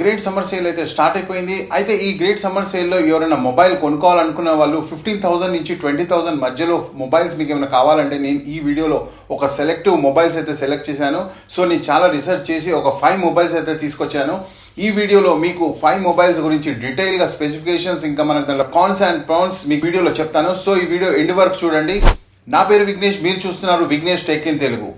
Great summer sale అయితే start అయిపోయింది. అయితే ఈ గ్రేట్ సమ్మర్ సేల్లో ఎవరైనా మొబైల్ కొనుక్కోవాలనుకున్న వాళ్ళు ఫిఫ్టీన్ థౌసండ్ నుంచి ట్వంటీ థౌసండ్ మధ్యలో మొబైల్స్ మీకు ఏమైనా కావాలంటే నేను ఈ వీడియోలో ఒక సెలెక్టివ్ మొబైల్స్ అయితే సెలెక్ట్ చేశాను. సో నేను చాలా రీసెర్చ్ చేసి ఒక ఫైవ్ మొబైల్స్ అయితే తీసుకొచ్చాను. ఈ వీడియోలో మీకు ఫైవ్ మొబైల్స్ గురించి డీటెయిల్గా స్పెసిఫికేషన్స్ ఇంకా మనకు దాంట్లో కాన్స్ అండ్ ప్రాన్స్ మీకు వీడియోలో చెప్తాను. సో ఈ వీడియో ఎండ్ వరకు చూడండి. నా పేరు విఘ్నేష్ మీరు చూస్తున్నారు విఘ్నేష్ టెక్ ఇన్ తెలుగు.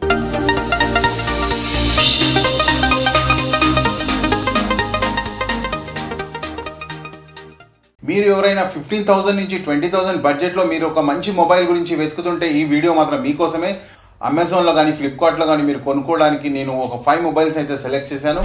మీరు ఎవరైనా ఫిఫ్టీన్ థౌసండ్ నుంచి ట్వంటీ థౌసండ్ బడ్జెట్లో మీరు ఒక మంచి మొబైల్ గురించి వెతుకుతుంటే ఈ వీడియో మాత్రం మీకోసమే. అమెజాన్లో కానీ ఫ్లిప్కార్ట్లో కానీ మీరు కొనుక్కోవడానికి నేను ఒక ఫైవ్ మొబైల్స్ అయితే సెలెక్ట్ చేశాను.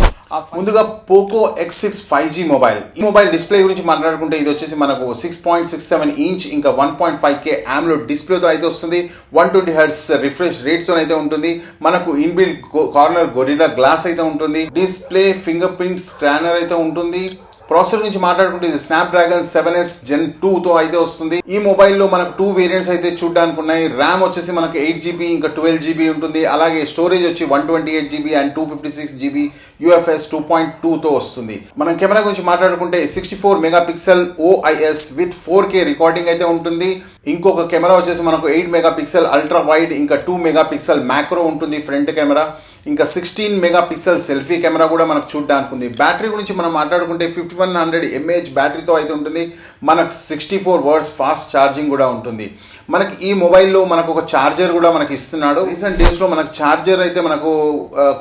ముందుగా Poco X six five G mobile ఈ మొబైల్ డిస్ప్లే గురించి మాట్లాడుకుంటే ఇది వచ్చేసి మనకు six point six seven inch ఇంకా వన్ పాయింట్ ఫైవ్ కే యామ్లో డిస్ప్లేతో అయితే వస్తుంది. వన్ ట్వంటీ హెడ్స్ రిఫ్రెష్ రేట్తో అయితే ఉంటుంది. మనకు ఇన్బిల్డ్ కార్నర్ గొరిలా గ్లాస్ అయితే ఉంటుంది. డిస్ప్లే ఫింగర్ ప్రింట్ స్కానర్ అయితే ఉంటుంది. ప్రాసెసర్ గురించి మాట్లాడుకుంటే ఇది Snapdragon seven S gen టూతో అయితే వస్తుంది. ఈ మొబైల్లో మనకు టూ వేరియంట్స్ అయితే చూడడానికి ఉన్నాయి. ర్యామ్ వచ్చేసి మనకు ఎయిట్ జీబీ ఇంకా ట్వెల్వ్ జీబీ ఉంటుంది. అలాగే స్టోరేజ్ వచ్చి one twenty eight GB and two fifty six GB UFS two point టూతో వస్తుంది. మనం కెమెరా గురించి మాట్లాడుకుంటే sixty four mega pixel OIS with four K recording అయితే ఉంటుంది. ఇంకొక కెమెరా వచ్చేసి మనకు eight mega pixel ultra wide ఇంకా టూ మెగా పిక్సెల్ మ్యాక్రో ఉంటుంది ఫ్రంట్ కెమెరా ఇంకా sixteen mega pixel selfie camera కూడా మనకు చూడడానికి ఉంది బ్యాటరీ గురించి మనం మాట్లాడుకుంటే ఫిఫ్టీ వన్ హండ్రెడ్ ఎంఏహెచ్ బ్యాటరీతో అయితే ఉంటుంది. మనకు sixty four watts fast charging కూడా ఉంటుంది. మనకి ఈ మొబైల్లో మనకు ఒక ఛార్జర్ కూడా మనకి ఇస్తున్నాడు. రీసెంట్ డేస్లో మనకు ఛార్జర్ అయితే మనకు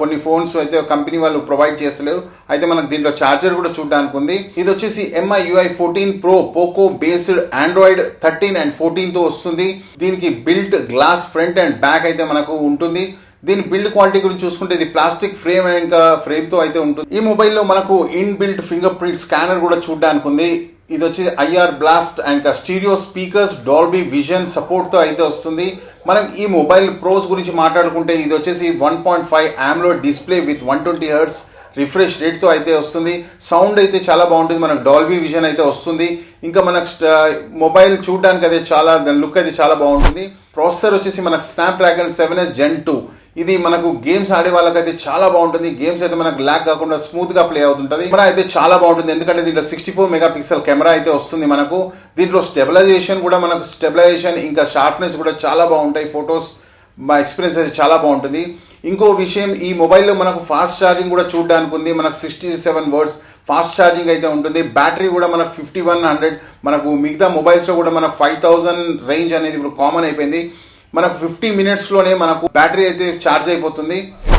కొన్ని ఫోన్స్ అయితే కంపెనీ వాళ్ళు ప్రొవైడ్ చేస్తలేరు. అయితే మనకు దీంట్లో ఛార్జర్ కూడా చూడడానికి ఉంది. ఇది వచ్చేసి MIUI fourteen pro Poco based Android thirteen and ఫోర్టీన్తో వస్తుంది. దీనికి built glass front and back అయితే మనకు ఉంటుంది. దీని బిల్డ్ క్వాలిటీ గురించి చూసుకుంటే ఇది ప్లాస్టిక్ ఫ్రేమ్ ఇంకా ఫ్రేమ్తో అయితే ఉంటుంది. ఈ మొబైల్లో మనకు in built fingerprint scanner కూడా చూడడానికి ఉంది. ఇది వచ్చి IR blast and stereo speakers Dolby vision సపోర్ట్తో అయితే వస్తుంది. మనం ఈ మొబైల్ ప్రోస్ గురించి మాట్లాడుకుంటే ఇది వచ్చేసి one point five యామ్లో display with one twenty hertz refresh రేట్తో అయితే వస్తుంది. సౌండ్ అయితే చాలా బాగుంటుంది. మనకు డాల్బీ విజన్ అయితే వస్తుంది. ఇంకా మనకు మొబైల్ చూడడానికి అయితే చాలా దాని లుక్ అయితే చాలా బాగుంటుంది. ప్రాసెసర్ వచ్చేసి మనకు Snapdragon seven S gen two. ఇది మనకు గేమ్స్ ఆడే వాళ్ళకైతే చాలా బాగుంటుంది. గేమ్స్ అయితే మనకు ల్యాక్ కాకుండా స్మూత్గా ప్లే అవుతుంటుంది. కెమెరా అయితే చాలా బాగుంటుంది. ఎందుకంటే దీంట్లో sixty four mega pixel camera అయితే వస్తుంది మనకు. దీంట్లో స్టెబిలైజేషన్ కూడా మనకు స్టెబిలైజేషన్ ఇంకా షార్ప్నెస్ కూడా చాలా బాగుంటాయి. ఫొటోస్ మా ఎక్స్పీరియన్స్ అయితే చాలా బాగుంటుంది. ఇంకో విషయం ఈ మొబైల్లో మనకు ఫాస్ట్ ఛార్జింగ్ కూడా చూడడానికి ఉంది. మనకు sixty seven watts fast charging అయితే ఉంటుంది. బ్యాటరీ కూడా మనకు ఫిఫ్టీ వన్ హండ్రెడ్ మనకు మిగతా మొబైల్స్లో కూడా మనకు ఫైవ్ థౌజండ్ రేంజ్ అనేది ఇప్పుడు కామన్ అయిపోయింది. మనకు ఫిఫ్టీ మినిట్స్లోనే మనకు బ్యాటరీ అయితే ఛార్జ్ అయిపోతుంది.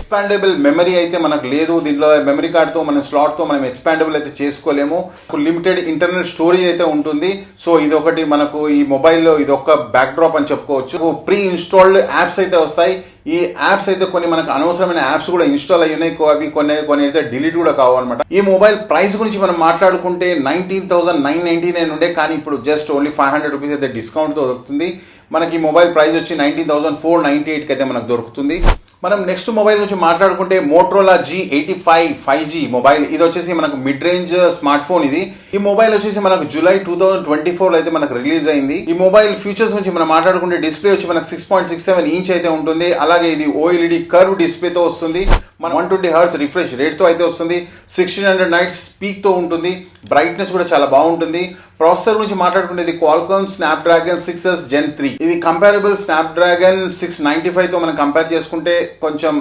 ఎక్స్పాండబుల్ మెమరీ అయితే మనకు లేదు. దీంట్లో మెమరీ కార్డ్తో మన స్లాట్తో మనం ఎక్స్పాండబుల్ అయితే చేసుకోలేము. లిమిటెడ్ ఇంటర్నల్ స్టోరేజ్ అయితే ఉంటుంది. సో ఇది ఒకటి మనకు ఈ మొబైల్లో ఇది ఒక బ్యాక్ డ్రాప్ అని చెప్పుకోవచ్చు. ప్రీ ఇన్స్టాల్డ్ యాప్స్ అయితే వస్తాయి. ఈ యాప్స్ అయితే కొన్ని మనకు అనవసరమైన యాప్స్ కూడా ఇన్స్టాల్ అయ్యి ఉన్నాయి అవి కొన్ని కొన్ని అయితే డిలీట్ కూడా కావాలన్నమాట ఈ మొబైల్ ప్రైస్ గురించి మనం మాట్లాడుకుంటే nineteen thousand nine ninety nine ఉండే. కానీ ఇప్పుడు just only five hundred rupees అయితే డిస్కౌంట్తో దొరుకుతుంది. మనకి ఈ మొబైల్ ప్రైస్ వచ్చి నైన్టీన్ థౌసండ్ ఫోర్ నైంటీ ఎయిట్కి అయితే మనకు దొరుకుతుంది. మనం నెక్స్ట్ మొబైల్ గురించి మాట్లాడుకుంటే Motorola G eighty five five G mobile ఇది వచ్చేసి మనకు మిడ్ రేంజ్ స్మార్ట్ ఫోన్ ఇది. ఈ మొబైల్ వచ్చేసి మనకు July two thousand twenty four అయితే మనకు రిలీజ్ అయింది. ఈ మొబైల్ ఫీచర్స్ గురించి మనం మాట్లాడుకుంటే డిస్ప్లే వచ్చి మనకు six point six seven inch అయితే ఉంటుంది. అలాగే ఇది ఓఎల్ఈడి కర్వ్ డిస్ప్లేతో వస్తుంది. మన వన్ ట్వంటీ హర్స్ రిఫ్రెష్ రేట్తో అయితే వస్తుంది. సిక్స్టీన్ హండ్రెడ్ నైట్స్ స్పీక్తో ఉంటుంది. బ్రైట్నెస్ కూడా చాలా బాగుంటుంది. ప్రాసెసర్ గురించి మాట్లాడుకుంటే ఇది Qualcomm Snapdragon six S gen three ఇది comparable Snapdragon six ninety ఫైవ్తో మనం కంపేర్ చేసుకుంటే కొంచెం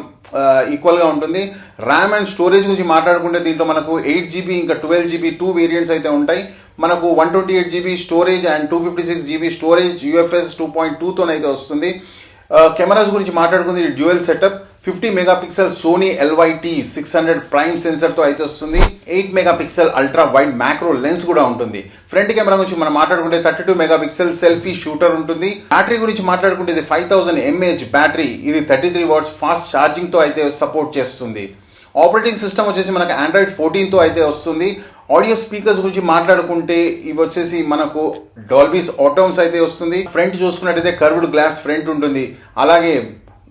ఈక్వల్గా ఉంటుంది. ర్యామ్ అండ్ స్టోరేజ్ గురించి మాట్లాడుకుంటే దీంట్లో మనకు ఎయిట్ జీబీ ఇంకా ట్వెల్వ్ జీబీ టూ వేరియంట్స్ అయితే ఉంటాయి. మనకు one twenty eight GB storage and two fifty six GB storage UFS two point టూతోనైతే వస్తుంది. కెమెరాస్ గురించి మాట్లాడుకుంది dual setup fifty megapixel Sony LYT six hundred prime సెన్సర్తో అయితే వస్తుంది. Eight megapixel ultra wide macro lens కూడా ఉంటుంది. Front camera గురించి మనం మాట్లాడుకుంటే thirty two megapixel selfie shooter ఉంటుంది. బ్యాటరీ గురించి మాట్లాడుకుంటే ఇది ఫైవ్ థౌసండ్ ఎంఏహెచ్ బ్యాటరీ. ఇది థర్టీ త్రీ వాట్స్ ఫాస్ట్ ఛార్జింగ్తో అయితే సపోర్ట్ చేస్తుంది. ఆపరేటింగ్ సిస్టమ్ వచ్చేసి మనకు ఆండ్రాయిడ్ ఫోర్టీన్తో అయితే వస్తుంది. ఆడియో స్పీకర్స్ గురించి మాట్లాడుకుంటే ఇవి వచ్చేసి మనకు డాల్బీస్ ఆటోమ్స్ అయితే వస్తుంది. ఫ్రంట్ చూసుకున్నట్టయితే కర్వ్డ్ గ్లాస్ ఫ్రంట్ ఉంటుంది. అలాగే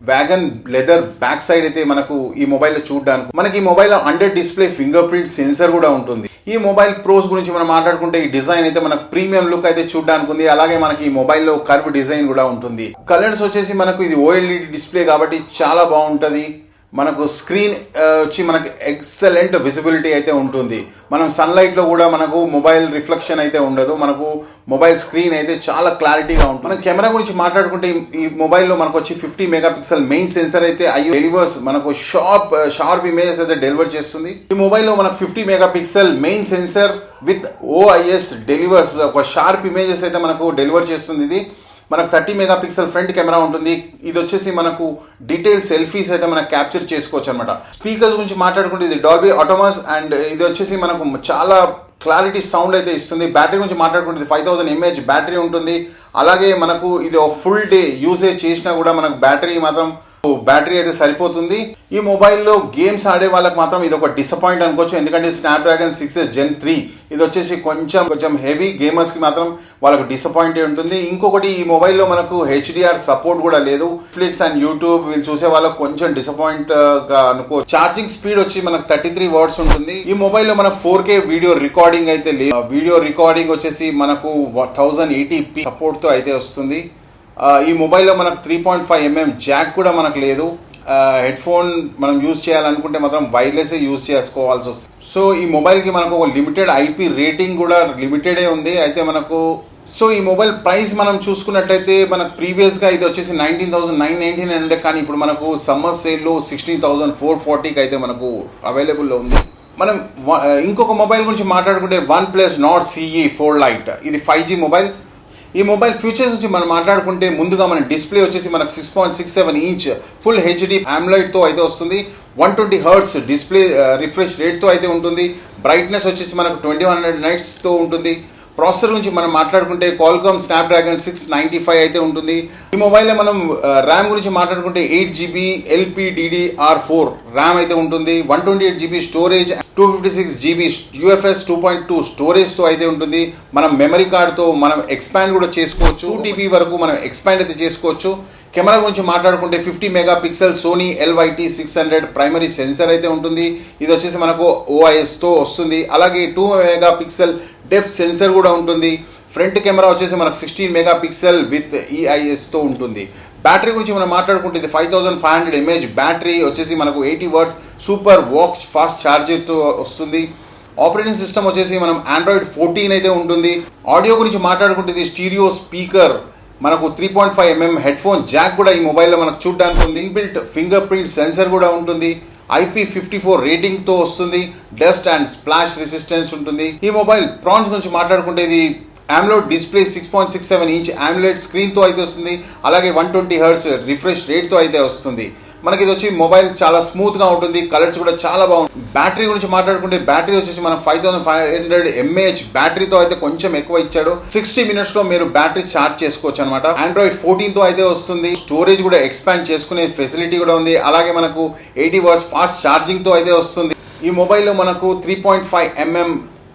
వ్యాగన్ లెదర్ బ్యాక్ సైడ్ అయితే మనకు ఈ మొబైల్లో చూడడానికి మనకి ఈ mobile under display fingerprint sensor కూడా ఉంటుంది. ఈ మొబైల్ ప్రోస్ గురించి మనం మాట్లాడుకుంటే ఈ డిజైన్ అయితే మనకు ప్రీమియం లుక్ అయితే చూడడానికి ఉంది. అలాగే మనకి ఈ మొబైల్లో కర్వ్ డిజైన్ కూడా ఉంటుంది. కలర్స్ వచ్చేసి మనకు ఇది ఓఎల్ఈడి డిస్ప్లే కాబట్టి చాలా బాగుంటుంది. మనకు స్క్రీన్ వచ్చి మనకు ఎక్సలెంట్ విజిబిలిటీ అయితే ఉంటుంది. మనం సన్లైట్లో కూడా మనకు మొబైల్ రిఫ్లెక్షన్ అయితే ఉండదు. మనకు మొబైల్ స్క్రీన్ అయితే చాలా క్లారిటీగా ఉంటుంది. మనం కెమెరా గురించి మాట్లాడుకుంటే ఈ- మొబైల్లో మనకు వచ్చి fifty mega pixel main sensor అయితే ఐ డెలివర్స్ మనకు షార్ప్ షార్ప్ ఇమేజెస్ అయితే డెలివర్ చేస్తుంది. ఈ మొబైల్లో మనకు fifty megapixel main sensor with OIS delivers ఒక షార్ప్ ఇమేజెస్ అయితే మనకు డెలివర్ చేస్తుంది. ఇది మనకు thirty mega pixel front camera ఉంటుంది. ఇది వచ్చేసి మనకు డీటెయిల్ సెల్ఫీస్ అయితే మనం క్యాప్చర్ చేసుకోవచ్చు అనమాట స్పీకర్స్ గురించి మాట్లాడుకుంటే ఇది డాల్బీ ఆటోమస్ అండ్ ఇది వచ్చేసి మనకు చాలా క్లారిటీ సౌండ్ అయితే ఇస్తుంది. బ్యాటరీ గురించి మాట్లాడుకుంటే ఫైవ్ థౌసండ్ ఎంఏహెచ్ బ్యాటరీ ఉంటుంది. అలాగే మనకు ఇది ఫుల్ డే యూసేజ్ చేసినా కూడా మనకు బ్యాటరీ మాత్రం బ్యాటరీ అయితే సరిపోతుంది. ఈ మొబైల్లో గేమ్స్ ఆడే వాళ్ళకి మాత్రం ఇది ఒక డిసప్పాయింట్ అనుకోవచ్చు. ఎందుకంటే స్నాప్డ్రాగన్ సిక్స్ జెన్ త్రీ ఇది వచ్చేసి కొంచెం కొంచెం హెవీ గేమర్స్కి మాత్రం వాళ్ళకు డిసప్పాయింట్ ఉంటుంది. ఇంకొకటి ఈ మొబైల్లో మనకు హెచ్డిఆర్ సపోర్ట్ కూడా లేదు. ఫ్లిక్స్ అండ్ యూట్యూబ్ వీళ్ళు చూసే వాళ్ళకి కొంచెం డిసప్పాయింట్ uh, గా అనుకో ఛార్జింగ్ స్పీడ్ వచ్చి మనకు థర్టీ త్రీ వర్డ్స్ ఉంటుంది. ఈ మొబైల్లో మనకు ఫోర్ కే వీడియో రికార్డింగ్ అయితే లేదు. వీడియో రికార్డింగ్ వచ్చేసి మనకు థౌజండ్ ఎయిటీ పి సపోర్ట్తో అయితే వస్తుంది. ఈ మొబైల్లో మనకు three point five MM jack కూడా మనకు లేదు. హెడ్ ఫోన్ మనం యూజ్ చేయాలనుకుంటే మాత్రం వైర్లెస్ యూజ్ చేసుకోవాల్సి వస్తుంది. సో ఈ మొబైల్కి మనకు ఒక లిమిటెడ్ ఐపీ రేటింగ్ కూడా లిమిటెడే ఉంది. అయితే మనకు సో ఈ మొబైల్ ప్రైస్ మనం చూసుకున్నట్టయితే మనకు ప్రీవియస్గా ఇది వచ్చేసి నైన్టీన్ థౌసండ్ నైన్ నైన్టీన్ ఉండే కానీ ఇప్పుడు మనకు సమ్మర్ సేల్లో సిక్స్టీన్ థౌసండ్ ఫోర్ ఫార్టీకి అయితే మనకు అవైలబుల్లో ఉంది. మనం ఇంకొక మొబైల్ గురించి మాట్లాడుకుంటే OnePlus Nord CE four Lite ఇది ఫైవ్ జీ మొబైల్. ఈ మొబైల్ ఫ్యూచర్స్ నుంచి మనం మాట్లాడుకుంటే ముందుగా మన డిస్ప్లే వచ్చేసి మనకు six point six seven inch full HD తో అయితే వస్తుంది. One twenty hertz display refresh రేట్తో అయితే ఉంటుంది. బ్రైట్నెస్ వచ్చేసి మనకు ట్వంటీ వన్ హండ్రెడ్ నైట్స్తో ఉంటుంది. ప్రాసెసర్ గురించి మనం మాట్లాడుకుంటే Qualcomm Snapdragon six ninety five అయితే ఉంటుంది. ఈ మొబైల్లో మనం ర్యామ్ గురించి మాట్లాడుకుంటే eight GB LPDDR four RAM అయితే ఉంటుంది. One twenty eight GB storage two fifty six GB UFS two point two స్టోరేజ్తో అయితే ఉంటుంది. మనం మెమరీ కార్డ్తో మనం ఎక్స్పాండ్ కూడా చేసుకోవచ్చు. టీబీ వరకు మనం ఎక్స్పాండ్ అయితే చేసుకోవచ్చు. కెమెరా గురించి మాట్లాడుకుంటే fifty mega pixel Sony LYT six hundred primary sensor అయితే ఉంటుంది. ఇది వచ్చేసి మనకు ఓఐఎస్తో వస్తుంది. అలాగే two mega pixel depth sensor కూడా ఉంటుంది. ఫ్రంట్ కెమెరా వచ్చేసి మనకు సిక్స్టీన్ మెగా పిక్సెల్ విత్ ఈఐఎస్తో ఉంటుంది. బ్యాటరీ గురించి మనం మాట్లాడుకుంటే ఇది five thousand five hundred mAh battery వచ్చేసి మనకు eighty watts super VOOC fast ఛార్జర్తో వస్తుంది. ఆపరేటింగ్ సిస్టమ్ వచ్చేసి మనం ఆండ్రాయిడ్ ఫోర్టీన్ అయితే ఉంటుంది. ఆడియో గురించి మాట్లాడుకుంటే ఇది స్టీరియో స్పీకర్. మనకు three point five mm headphone jack కూడా ఈ మొబైల్లో మనకు చూడడానికి ఉంది. ఇన్బిల్ట్ ఫింగర్ ప్రింట్ సెన్సర్ కూడా ఉంటుంది. ఐపీ ఫిఫ్టీ ఫోర్ రేటింగ్తో వస్తుంది. డస్ట్ అండ్ స్ప్లాష్ రెసిస్టెన్స్ ఉంటుంది. ఈ మొబైల్ ప్రాన్స్ గురించి మాట్లాడుకుంటే ఇది AMOLED display six point six seven inch AMOLED స్క్రీన్తో అయితే వస్తుంది. అలాగే వన్ ట్వంటీ హర్ట్స్ రిఫ్రెష్ రేట్తో అయితే వస్తుంది. మనకి ఇది వచ్చి మొబైల్ చాలా స్మూత్గా ఉంటుంది కలర్స్ కూడా చాలా బాగుంటుంది బ్యాటరీ గురించి మాట్లాడుకుంటే బ్యాటరీ వచ్చేసి మనం five thousand five hundred mAh బ్యాటరీతో అయితే కొంచెం ఎక్కువ ఇచ్చాడు. సిక్స్టీ మినిట్స్లో మీరు బ్యాటరీ ఛార్జ్ చేసుకోవచ్చు అనమాట ఆండ్రాయిడ్ ఫోర్టీన్తో అయితే వస్తుంది. స్టోరేజ్ కూడా ఎక్స్పాండ్ చేసుకునే ఫెసిలిటీ కూడా ఉంది. అలాగే మనకు ఎయిటీ వర్స్ ఫాస్ట్ ఛార్జింగ్తో అయితే వస్తుంది. ఈ మొబైల్లో మనకు three point five mm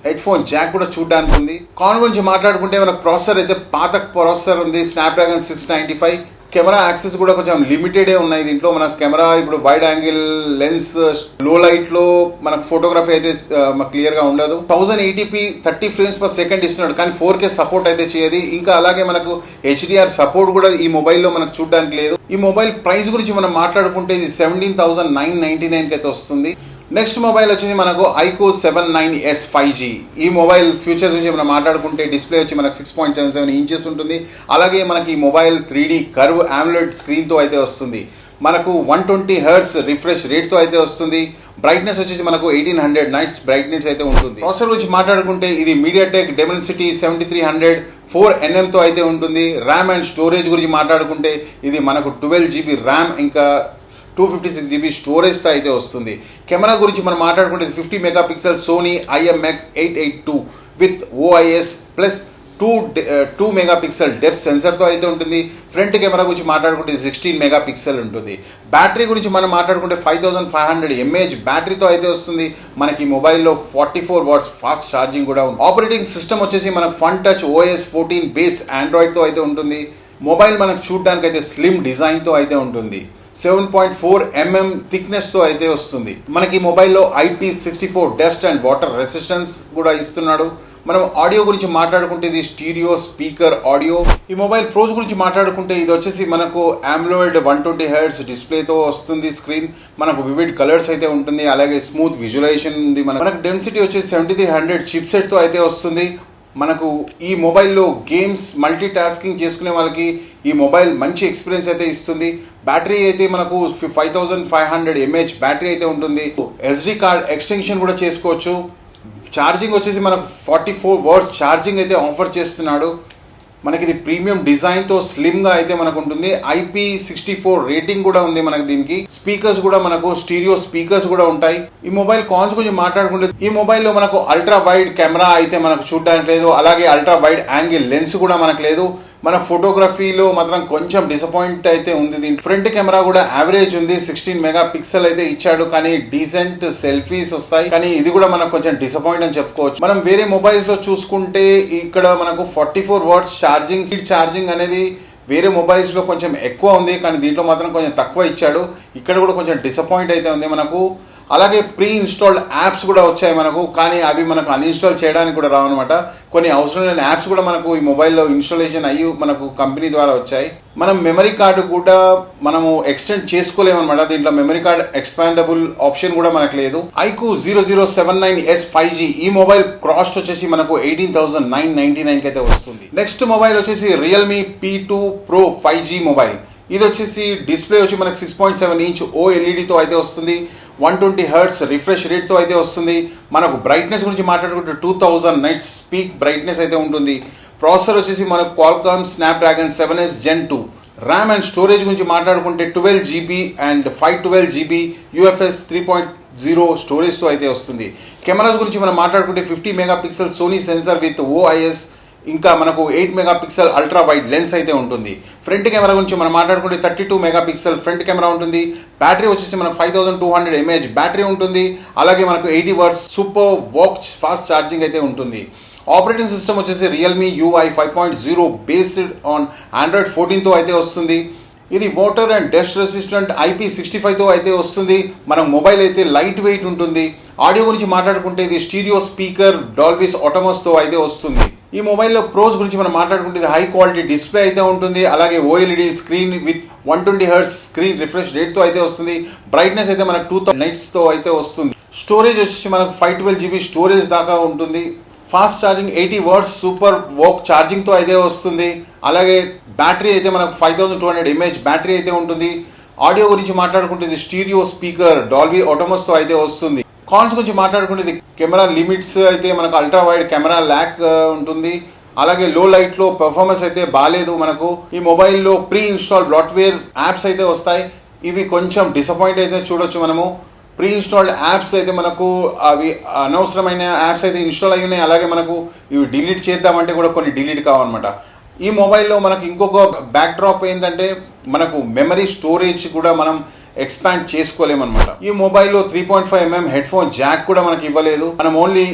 headphone jack కూడా చూడడానికి ఉంది కాన్ గురించి మాట్లాడుకుంటే మనకు ప్రాసెసర్ అయితే పాత ప్రాసెసర్ ఉంది. Snapdragon six ninety five. Camera access కూడా కొంచెం లిమిటెడే ఉన్నాయి దీంట్లో. మనకు కెమెరా ఇప్పుడు వైడ్ యాంగిల్ లెన్స్లో లైట్లో మనకు ఫోటోగ్రఫీ అయితే క్లియర్గా ఉండదు. Thousand eighty P thirty frames per second ఇస్తున్నాడు. కానీ ఫోర్ కే సపోర్ట్ అయితే చేయదు. ఇంకా అలాగే మనకు హెచ్డిఆర్ సపోర్ట్ కూడా ఈ మొబైల్లో మనకు చూడడానికి లేదు. ఈ మొబైల్ ప్రైస్ గురించి మనం మాట్లాడుకుంటే ఇది సెవెంటీన్ థౌసండ్ నైన్ నైన్టీ నైన్కి అయితే వస్తుంది. నెక్స్ట్ మొబైల్ వచ్చేసి మనకు iQOO seven nine S five G ఈ మొబైల్ ఫ్యూచర్స్ గురించి మనం మాట్లాడుకుంటే డిస్ప్లే వచ్చి మనకు six point seven seven inches ఉంటుంది. అలాగే మనకి ఈ mobile three D curve AMOLED స్క్రీన్తో అయితే వస్తుంది. మనకు వన్ ట్వంటీ హెర్ట్స్ రిఫ్రెష్ రేట్తో అయితే వస్తుంది. బ్రైట్నెస్ వచ్చేసి మనకు ఎయిటీన్ హండ్రెడ్ నైట్స్ బ్రైట్నెస్ అయితే ఉంటుంది. ప్రాసెసర్ గురించి మాట్లాడుకుంటే ఇది MediaTek Dimensity seventy three hundred four ఎన్ఎంతో అయితే ఉంటుంది. ర్యామ్ అండ్ స్టోరేజ్ గురించి మాట్లాడుకుంటే ఇది మనకు ట్వెల్వ్ జీబీ ర్యామ్ ఇంకా టూ ఫిఫ్టీ సిక్స్ జీబీ స్టోరేజ్తో అయితే వస్తుంది. కెమెరా గురించి మనం మాట్లాడుకుంటే fifty mega pixel Sony IMX eight eight two with OIS plus two two mega pixel depth సెన్సర్తో అయితే ఉంటుంది. ఫ్రంట్ కెమెరా గురించి మాట్లాడుకుంటే సిక్స్టీన్ మెగా పిక్సెల్ ఉంటుంది. బ్యాటరీ గురించి మనం మాట్లాడుకుంటే five thousand five hundred mAh బ్యాటరీతో అయితే వస్తుంది. మనకి మొబైల్లో forty four watts fast charging కూడా ఉంది. ఆపరేటింగ్ సిస్టమ్ వచ్చేసి మనకు Fun Touch OS fourteen base ఆండ్రాయిడ్తో అయితే ఉంటుంది. మొబైల్ మనకు చూడడానికి అయితే స్లిమ్ డిజైన్తో అయితే ఉంటుంది. సెవెన్ పాయింట్ ఫోర్ ఎంఎం థిక్నెస్తో అయితే వస్తుంది. మనకి మొబైల్లో IP sixty four dust and water resistance కూడా ఇస్తున్నాడు. మనం ఆడియో గురించి మాట్లాడుకుంటే ఇది స్టీరియో స్పీకర్ ఆడియో ఈ మొబైల్ ప్రోస్ గురించి మాట్లాడుకుంటే ఇది వచ్చేసి మనకు ఆమ్లోయిడ్ వన్ ట్వంటీ హెడ్స్ డిస్ప్లేతో వస్తుంది స్క్రీన్ మనకు వివిడ్ కలర్స్ అయితే ఉంటుంది. అలాగే స్మూత్ విజువలైజేషన్ ఉంది. మన- మనకు డెన్సిటీ వచ్చేసి సెవెంటీ త్రీ హండ్రెడ్ చిప్ అయితే వస్తుంది. మనకు ఈ మొబైల్లో గేమ్స్ మల్టీ టాస్కింగ్ చేసుకునే వాళ్ళకి ఈ మొబైల్ మంచి ఎక్స్పీరియన్స్ అయితే ఇస్తుంది. బ్యాటరీ అయితే మనకు five thousand five hundred mAh battery అయితే ఉంటుంది. ఎస్డి కార్డ్ ఎక్స్టెన్షన్ కూడా చేసుకోవచ్చు. ఛార్జింగ్ వచ్చేసి మనకు ఫార్టీ ఫోర్ వర్డ్స్ ఛార్జింగ్ అయితే ఆఫర్ చేస్తున్నాడు. మనకి ఇది ప్రీమియం డిజైన్తో స్లిమ్గా అయితే మనకు ఉంటుంది ఐపీ సిక్స్టీ ఫోర్ రేటింగ్ కూడా ఉంది మనకి దీనికి. స్పీకర్స్ కూడా మనకు స్టీరియో స్పీకర్స్ కూడా ఉంటాయి. ఈ మొబైల్ కాన్స్ గురించి మాట్లాడుకుంటే ఈ మొబైల్లో మనకు అల్ట్రా వైడ్ కెమెరా అయితే మనకు చూడడానికి లేదు. అలాగే అల్ట్రా వైడ్ యాంగిల్ లెన్స్ కూడా మనకు లేదు. మన ఫోటోగ్రఫీలో మాత్రం కొంచెం డిసప్పాయింట్ అయితే ఉంది దీంట్లో. ఫ్రంట్ కెమెరా కూడా యావరేజ్ ఉంది సిక్స్టీన్ మెగా పిక్సెల్ అయితే ఇచ్చాడు కానీ డీసెంట్ సెల్ఫీస్ వస్తాయి. కానీ ఇది కూడా మనకు కొంచెం డిసప్పాయింట్ అని చెప్పుకోవచ్చు. మనం వేరే మొబైల్స్లో చూసుకుంటే ఇక్కడ మనకు forty four watts charging speed charging అనేది వేరే మొబైల్స్లో కొంచెం ఎక్కువ ఉంది కానీ దీంట్లో మాత్రం కొంచెం తక్కువ ఇచ్చాడు. ఇక్కడ కూడా కొంచెం డిసప్పాయింట్ అయితే ఉంది. మనకు అలాగే ప్రీ ఇన్స్టాల్డ్ యాప్స్ కూడా వచ్చాయి మనకు కానీ అవి మనకు అన్ఇన్స్టాల్ చేయడానికి కూడా రావన్నమాట కొన్ని అవసరం లేని యాప్స్ కూడా మనకు ఈ మొబైల్లో ఇన్స్టాలేషన్ అయ్యి మనకు కంపెనీ ద్వారా వచ్చాయి. మనం మెమరీ కార్డు కూడా మనము ఎక్స్టెండ్ చేసుకోలేమన్నమాట దీంట్లో మెమరీ కార్డ్ ఎక్స్పాండబుల్ ఆప్షన్ కూడా మనకు లేదు. IQOO zero zero seven nine S five G ఈ మొబైల్ కాస్ట్ వచ్చేసి మనకు ఎయిటీన్ థౌసండ్ నైన్ నైన్టీ నైన్కి అయితే వస్తుంది. నెక్స్ట్ మొబైల్ వచ్చేసి Realme P two pro five G mobile ఇది వచ్చేసి డిస్ప్లే వచ్చి మనకు six point seven inch O ఎల్ఈడితో అయితే వస్తుంది. వన్ ట్వంటీ హర్ట్స్ రిఫ్రెష్ రేట్తో అయితే వస్తుంది. మనకు బ్రైట్నెస్ గురించి మాట్లాడుకుంటే two thousand nits peak brightness అయితే ఉంటుంది. ప్రాసెసర్ వచ్చేసి మనకు Qualcomm Snapdragon seven S gen two RAM and storage గురించి మాట్లాడుకుంటే twelve GB and five twelve GB UFS three point zero స్టోరేజ్తో అయితే వస్తుంది. కెమెరాస్ గురించి మనం మాట్లాడుకుంటే fifty mega pixel Sony sensor with OIS ఇంకా మనకు eight mega pixel ultra wide lens అయితే ఉంటుంది. ఫ్రంట్ కెమెరా గురించి మనం మాట్లాడుకుంటే thirty two mega pixel front camera ఉంటుంది. బ్యాటరీ వచ్చేసి మనకు five thousand two hundred mAh battery ఉంటుంది. అలాగే మనకు eighty watts super VOOC fast charging అయితే ఉంటుంది. ఆపరేటింగ్ సిస్టమ్ వచ్చేసి Realme UI five point zero based on Android ఫోర్టీన్తో అయితే వస్తుంది. ఇది water and dust resistant IP sixty ఫైవ్తో అయితే వస్తుంది. మన మొబైల్ అయితే లైట్ వెయిట్ ఉంటుంది. ఆడియో గురించి మాట్లాడుకుంటే ఇది స్టీరియో స్పీకర్ డాల్బీస్ ఆటోమస్తో అయితే వస్తుంది. ఈ మొబైల్లో ప్రోస్ గురించి మనం మాట్లాడుకుంటే హై క్వాలిటీ డిస్ప్లే అయితే ఉంటుంది. అలాగే OLED screen with one twenty hertz screen refresh రేట్తో అయితే వస్తుంది. బ్రైట్నెస్ అయితే మనకు టూ థౌసండ్ నైట్స్తో అయితే వస్తుంది. స్టోరేజ్ వచ్చేసి మనకు ఫైవ్ ట్వెల్వ్ జీబీ స్టోరేజ్ దాకా ఉంటుంది. Fast charging eighty watts super work ఛార్జింగ్తో అయితే వస్తుంది. అలాగే బ్యాటరీ అయితే మనకు five thousand two hundred mAh battery అయితే ఉంటుంది. ఆడియో గురించి మాట్లాడుకుంటే ఇది స్టీరియో స్పీకర్ డాల్బీ ఆటోమస్తో అయితే వస్తుంది. కాన్స్ గురించి మాట్లాడుకుంటే కెమెరా లిమిట్స్ అయితే మనకు అల్ట్రా వైడ్ కెమెరా ల్యాక్ ఉంటుంది. అలాగే లో లైట్లో పెర్ఫార్మెన్స్ అయితే బాగాలేదు మనకు. ఈ మొబైల్లో ప్రీ ఇన్స్టాల్ బ్లాట్వేర్ యాప్స్ అయితే వస్తాయి. ఇవి కొంచెం డిసప్పాయింట్ అయితే చూడొచ్చు మనము. ప్రీ ఇన్స్టాల్డ్ యాప్స్ అయితే మనకు అవి అనవసరమైన యాప్స్ అయితే ఇన్స్టాల్ అయి ఉన్నాయి. అలాగే మనకు ఇవి డిలీట్ చేద్దామంటే కూడా కొన్ని డిలీట్ కావన్నమాట. ఈ మొబైల్లో మనకు ఇంకొక బ్యాక్ డ్రాప్ ఏంటంటే మనకు మెమరీ స్టోరేజ్ కూడా మనం ఎక్స్పాండ్ చేసుకోలేమన్నమాట. ఈ మొబైల్లో three point five mm headphone jack కూడా మనకి ఇవ్వలేదు. మనం ఓన్లీ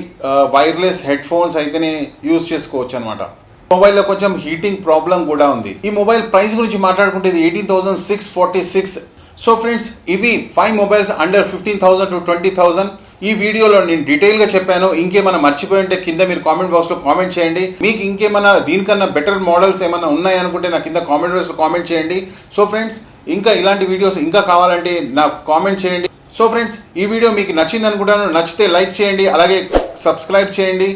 వైర్లెస్ హెడ్ ఫోన్స్ అయితేనే యూజ్ చేసుకోవచ్చు అనమాట మొబైల్లో కొంచెం హీటింగ్ ప్రాబ్లం కూడా ఉంది. ఈ మొబైల్ ప్రైస్ గురించి మాట్లాడుకుంటే ఇది eighteen thousand six forty six so friends ఇవి five mobiles under fifteen thousand to twenty thousand ఈ వీడియోలో నేను డీటెయిల్గా చెప్పాను. ఇంకేమైనా మర్చిపోయి ఉంటే కింద మీరు కామెంట్ బాక్స్లో కామెంట్ చేయండి. మీకు ఇంకేమైనా దీనికన్నా బెటర్ మోడల్స్ ఏమైనా ఉన్నాయనుకుంటే నా కింద కామెంట్ బాక్స్లో కామెంట్ చేయండి. సో ఫ్రెండ్స్ ఇంకా ఇలాంటి వీడియోస్ ఇంకా కావాలంటే నా కామెంట్ చేయండి. సో ఫ్రెండ్స్ ఈ వీడియో మీకు నచ్చింది అనుకుంటాను నచ్చితే లైక్ చేయండి అలాగే సబ్స్క్రైబ్ చేయండి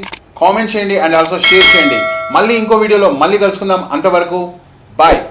కామెంట్ చేయండి అండ్ ఆల్సో షేర్ చేయండి. మళ్ళీ ఇంకో వీడియోలో మళ్ళీ కలుసుకుందాం. అంతవరకు బాయ్.